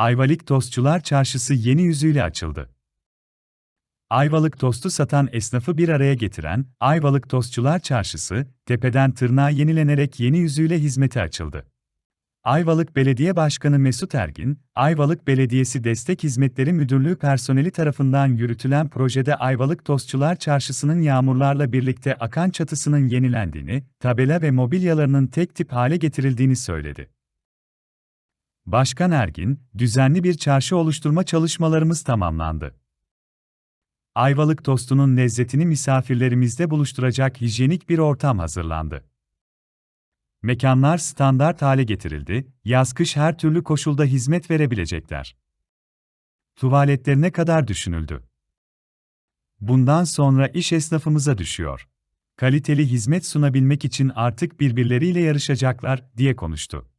Ayvalık Tostçular Çarşısı yeni yüzüyle açıldı. Ayvalık tostu satan esnafı bir araya getiren Ayvalık Tostçular Çarşısı, tepeden tırnağa yenilenerek yeni yüzüyle hizmete açıldı. Ayvalık Belediye Başkanı Mesut Ergin, Ayvalık Belediyesi Destek Hizmetleri Müdürlüğü personeli tarafından yürütülen projede Ayvalık Tostçular Çarşısı'nın yağmurlarla birlikte akan çatısının yenilendiğini, tabela ve mobilyalarının tek tip hale getirildiğini söyledi. Başkan Ergin, düzenli bir çarşı oluşturma çalışmalarımız tamamlandı. Ayvalık tostunun lezzetini misafirlerimizle buluşturacak hijyenik bir ortam hazırlandı. Mekanlar standart hale getirildi, yaz-kış her türlü koşulda hizmet verebilecekler. Tuvaletlerine kadar düşünüldü. Bundan sonra iş esnafımıza düşüyor. Kaliteli hizmet sunabilmek için artık birbirleriyle yarışacaklar, diye konuştu.